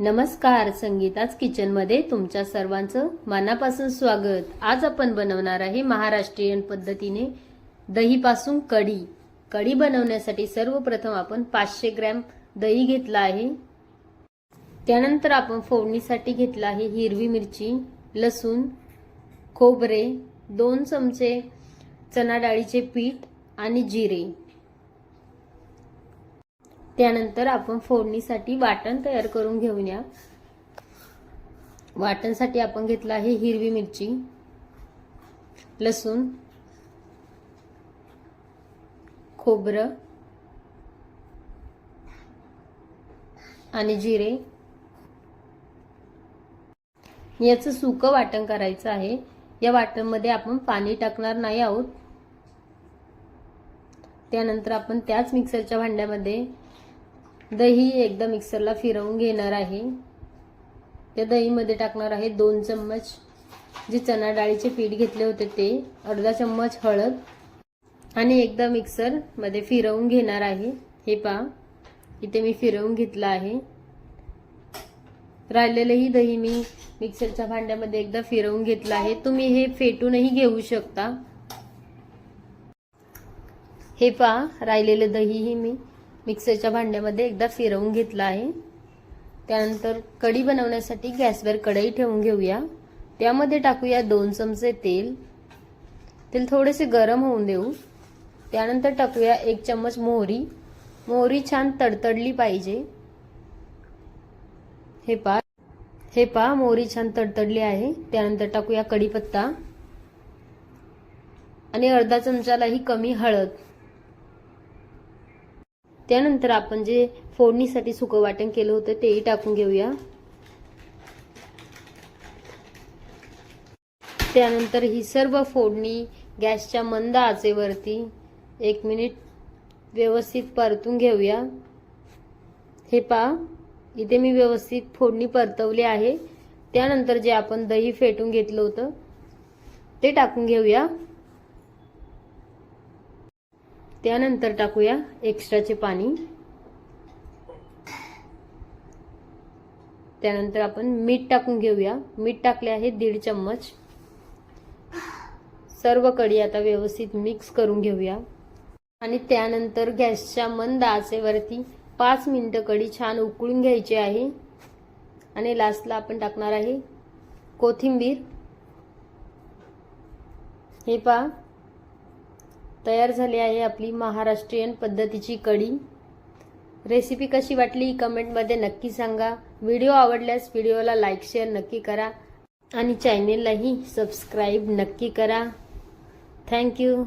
नमस्कार संगीताच किचनमध्ये तुमच्या सर्वांचं मनापासून स्वागत. आज आपण बनवणार आहे महाराष्ट्रीयन पद्धतीने दहीपासून कढी. कढी बनवण्यासाठी सर्वप्रथम आपण पाचशे ग्रॅम दही घेतला आहे. त्यानंतर आपण फोडणीसाठी घेतला आहे हिरवी मिरची लसूण खोबरे दोन चमचे चणा डाळीचे पीठ आणि जिरे. त्यानंतर आपण फोडणीसाठी वाटण तयार करून घेऊया. वाटणसाठी आपण घेतलं आहे हिरवी मिरची लसूण खोबरं आणि जिरे. याचं सुकं वाटण करायचं आहे. या वाटणमध्ये आपण पाणी टाकणार नाही आहोत. त्यानंतर आपण त्याच मिक्सरच्या भांड्यामध्ये दही एकदा मिक्सरला फिरवून घेणार आहे. त्या दहीमध्ये टाकणार आहे दोन चम्मच जे चणा डाळीचे पीठ घेतले होते ते अर्धा चम्मच हळद आणि एकदा मिक्सरमध्ये फिरवून घेणार आहे. हे पहा इथे मी फिरवून घेतलं आहे. राहिलेलंही दही मी मिक्सरच्या भांड्यामध्ये एकदा फिरवून घेतलं आहे. तुम्ही हे फेटूनही घेऊ शकता. हे पहा राहिलेलं दहीही मी मिक्सरच्या भांड्यामध्ये एकदा फिरवून घेतलं आहे. त्यानंतर कढी बनवण्यासाठी गॅसवर कढई ठेवून घेऊया. त्यामध्ये टाकूया दोन चमचे तेल. तेल थोडेसे गरम होऊन देऊ. त्यानंतर टाकूया एक चम्मच मोहरी. मोहरी छान तडतडली पाहिजे. हे पा. हे पा मोहरी छान तडतडली आहे. त्यानंतर टाकूया कढीपत्ता. आणि अर्धा चमचालाही कमी हळद. त्यानंतर आपण जे फोडणीसाठी सुकं वाटण केलं होतं तेही टाकून घेऊया. त्यानंतर ही सर्व फोडणी गॅसच्या मंद आचेवरती एक मिनिट व्यवस्थित परतून घेऊया. हे पहा इथे मी व्यवस्थित फोडणी परतवली आहे. त्यानंतर जे आपण दही फेटून घेतलं होतं ते टाकून घेऊया. त्यानंतर टाकूया एक्स्ट्राचे पाणी. त्यानंतर आपण मीठ टाकून घेऊया. मीठ टाकले आहे दीड चम्मच. सर्व कढी आता व्यवस्थित मिक्स करून घेऊया. आणि त्यानंतर गॅसच्या मंद आचेवरती पाच मिनटं कढी छान उकळून घ्यायची आहे. आणि लास्टला आपण टाकणार आहे कोथिंबीर. हे पहा. तयार झाली आहे आपली महाराष्ट्रीयन पद्धतीची कढी. रेसिपी कशी वाटली कमेंटमध्ये नक्की सांगा. व्हिडिओ आवडल्यास व्हिडिओला लाईक शेअर नक्की करा. आणि चॅनेललाही सबस्क्राईब नक्की करा. थँक्यू